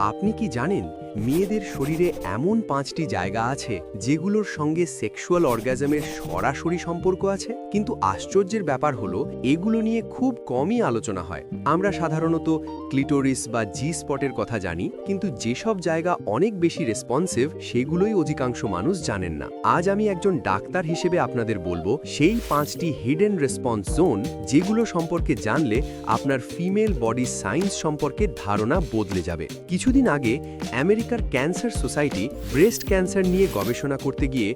আপনি কি জানেন মেয়েদের শরীরে এমন পাঁচটি জায়গা আছে যেগুলোর সঙ্গে সেক্সুয়াল অর্গাজমের সরাসরি সম্পর্ক আছে। কিন্তু আশ্চর্যের ব্যাপার হলো, এগুলো নিয়ে খুব কমই আলোচনা হয়। আমরা সাধারণত ক্লিটোরিস বা জি স্পটের কথা জানি, কিন্তু যেসব জায়গা অনেক বেশি রেসপন্সিভ সেগুলোই অধিকাংশ মানুষ জানেন না। আজ আমি একজন ডাক্তার হিসেবে আপনাদের বলব, সেই পাঁচটি হিডেন রেসপন্স জোন যেগুলো সম্পর্কে জানলে আপনার ফিমেল বডি সায়েন্স সম্পর্কে ধারণা বদলে যাবে। কিছুদিন আগে আমেরিকার ক্যান্সার সোসাইটি ব্রেস্ট ক্যান্সার নিয়ে গবেষণা করতে গিয়ে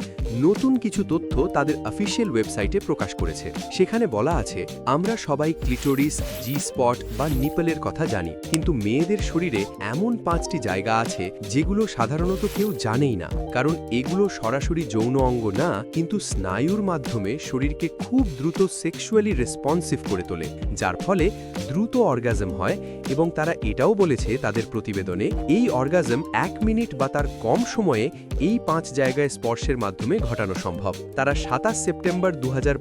নতুন কিছু তথ্য তাদের অফিসিয়াল ওয়েবসাইটে প্রকাশ করেছে। সেখানে বলা আছে, আমরা সবাই ক্লিটোরিস জি স্পট বা নিপলের কথা জানি, কিন্তু মেয়েদের শরীরে এমন পাঁচটি জায়গা আছে যেগুলো সাধারণত কেউ জানেই না। কারণ এগুলো সরাসরি যৌন অঙ্গ না, কিন্তু স্নায়ুর মাধ্যমে শরীরকে খুব দ্রুত সেক্সুয়ালি রেসপন্সিভ করে তোলে, যার ফলে দ্রুত অর্গাজম হয় এবং তারা এটাও বলেছে তাদের প্রতিবেদনে, এই অর্গাজম এক মিনিট বা তার কম সময়ে এই পাঁচ জায়গায় স্পর্শের মাধ্যমে ঘটানো সম্ভব। তারা সাতাশ সেপ্টেম্বর দু হাজার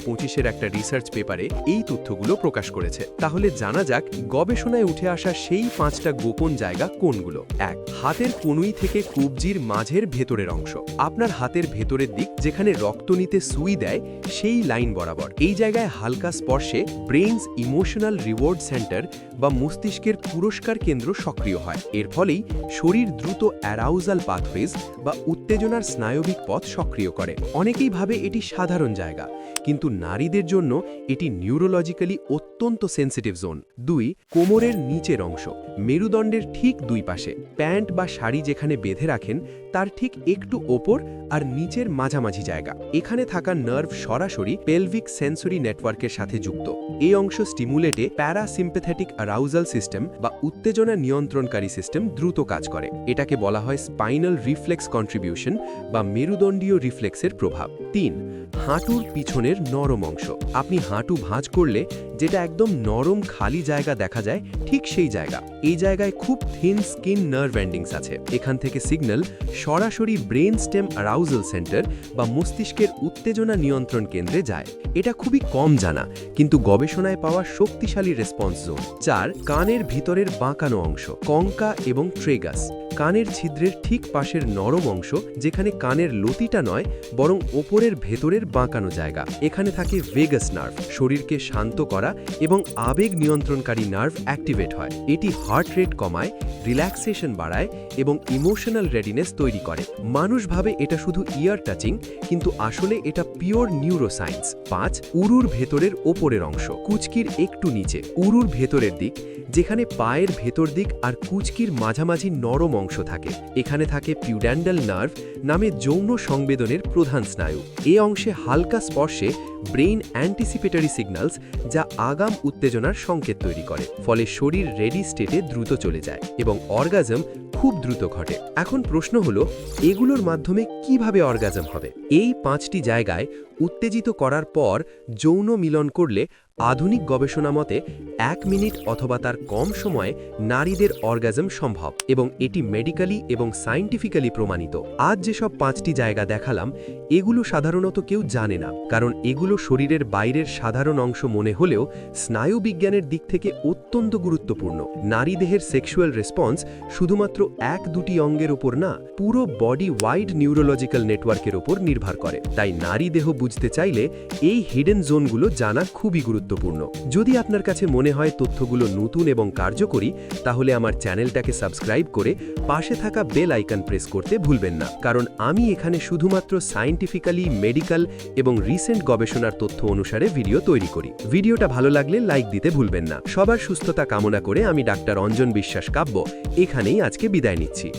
একটা রিসার্চ পেপারে এই তথ্যগুলো প্রকাশ করেছে। তাহলে জানা যাক, গবেষণায় উঠে আসা সেই পাঁচটা গোপন জায়গা কোনগুলো? এক, হাতের কনুই থেকে কবজির মাঝের ভেতরের অংশ। আপনার হাতের ভেতরের দিক যেখানে রক্ত নিতে সুই দেয়, সেই লাইন বরাবর। এই জায়গায় হালকা স্পর্শে ব্রেইনস ইমোশনাল রিওয়ার্ড সেন্টার বা মস্তিষ্কের পুরস্কার কেন্দ্র সক্রিয় হয়। এর ফলেই শরীর দ্রুত অ্যারাউজাল পাথওয়েজ বা উত্তেজনার স্নায়বিক পথ সক্রিয় করে। অনেকেই ভাবে এটি সাধারণ জায়গা, কিন্তু নারীদের জন্য এটি নিউরোলজিক্যালি অত্যন্ত সেন্সিটিভ জোন। দুই, কোমরের নিচের অংশ, মেরুদণ্ডের ঠিক দুই পাশে। প্যান্ট বা শাড়ি যেখানে বেঁধে রাখেন, তার ঠিক একটু ওপর আর নিচের মাঝামাঝি জায়গা। এখানে থাকা নার্ভ সরাসরি পেলভিক সেন্সরি নেটওয়ার্কের সাথে যুক্ত। এই অংশ স্টিমুলেটে প্যারাসিম্পেথেটিক অ্যারাউজাল সিস্টেম বা উত্তেজনা নিয়ন্ত্রণকারী সিস্টেম দ্রুত কাজ করে। এটাকে বলা হয় স্পাইনাল রিফ্লেক্স কন্ট্রিবিউশন বা মেরুদণ্ডীয় রিফ্লেক্সের প্রভাব। তিন, হাঁটুর পিছনের নরম অংশ। আপনি হাঁটু ভাঁজ করলে যেটা একদম নরম খালি জায়গা দেখা যায়, ঠিক সেই জায়গা। এই জায়গায় খুব থিন স্কিন নার্ভ এন্ডিংস আছে। এখান থেকে সিগন্যাল সরাসরি ব্রেন স্টেম অ্যারাউজাল সেন্টার বা মস্তিষ্কের উত্তেজনা নিয়ন্ত্রণ কেন্দ্রে যায়। এটা খুবই কম জানা, কিন্তু গবেষণায় পাওয়া শক্তিশালী রেসপন্স জোন চার, কানের ভিতরের বাঁকানো অংশ, কঙ্কা এবং ট্রেগাস কানের ছিদ্রের ঠিক পাশের নরম অংশ, যেখানে কানের লতিটা নয়, বরং ওপরের ভেতরের বাঁকানো জায়গা। এখানে থাকে ভেগাস নার্ভ, শরীরকে শান্ত করা এবং আবেগ নিয়ন্ত্রণকারী নার্ভ অ্যাক্টিভেট হয়। এটি হার্ট রেট কমায়, রিল্যাক্সেশন বাড়ায় এবং ইমোশনাল রেডিনেস তৈরি করে। মানুষ ভাবে এটা শুধু ইয়ার টাচিং, কিন্তু আসলে এটা পিওর নিউরোসায়েন্স পাঁচ, উরুর ভেতরের ওপরের অংশ, কুচকির একটু নিচে। উরুর ভেতরের দিক, যেখানে পায়ের ভেতর দিক আর কুচকির মাঝামাঝি নরম অংশ থাকে। এখানে থাকে পিউড্যান্ডাল নার্ভ নামে যৌন সংবেদনের প্রধান স্নায়ু। এ অংশে হালকা স্পর্শে ব্রেইন অ্যান্টিসিপেটরি সিগন্যালস যা আগাম উত্তেজনার সংকেত তৈরি করে, ফলে শরীর রেডি স্টেটে দ্রুত চলে যায় এবং অর্গাজম খুব দ্রুত ঘটে। এখন প্রশ্ন হলো, এগুলোর মাধ্যমে কীভাবে অর্গাজম হবে? এই পাঁচটি জায়গায় উত্তেজিত করার পর যৌন মিলন করলে আধুনিক গবেষণা মতে, এক মিনিট অথবা তার কম সময়ে নারীদের অর্গাজম সম্ভব এবং এটি মেডিকেলি এবং সায়েন্টিফিক্যালি প্রমাণিত। আজ যেসব পাঁচটি জায়গা দেখালাম, এগুলো সাধারণত কেউ জানে না, কারণ এগুলো শরীরের বাইরের সাধারণ অংশ মনে হলেও স্নায়ু বিজ্ঞানের দিক থেকে অত্যন্ত গুরুত্বপূর্ণ। নারী দেহের সেক্সুয়াল রেসপন্স শুধুমাত্র এক দুটি অঙ্গের ওপর না, পুরো বডি ওয়াইড নিউরোলজিক্যাল নেটওয়ার্কের ওপর নির্ভর করে। তাই নারী দেহ বুঝতে চাইলে এই হিডেন জোনগুলো জানা খুবই গুরুত্বপূর্ণ। যদি আপনার কাছে মনে হয় তথ্যগুলো নতুন এবং কার্যকরী, তাহলে আমার চ্যানেলটাকে সাবস্ক্রাইব করে পাশে থাকা বেল আইকন প্রেস করতে ভুলবেন না। কারণ আমি এখানে শুধুমাত্র সায়েন্টিফিক্যালি মেডিকেল এবং রিসেন্ট গবেষণার তথ্য অনুসারে ভিডিও তৈরি করি। ভিডিওটা ভালো লাগলে লাইক দিতে ভুলবেন না। সবার সুস্থতা কামনা করে আমি ডাক্তার অঞ্জন বিশ্বাস কাব্য এখানেই আজকে বিদায় নিচ্ছি।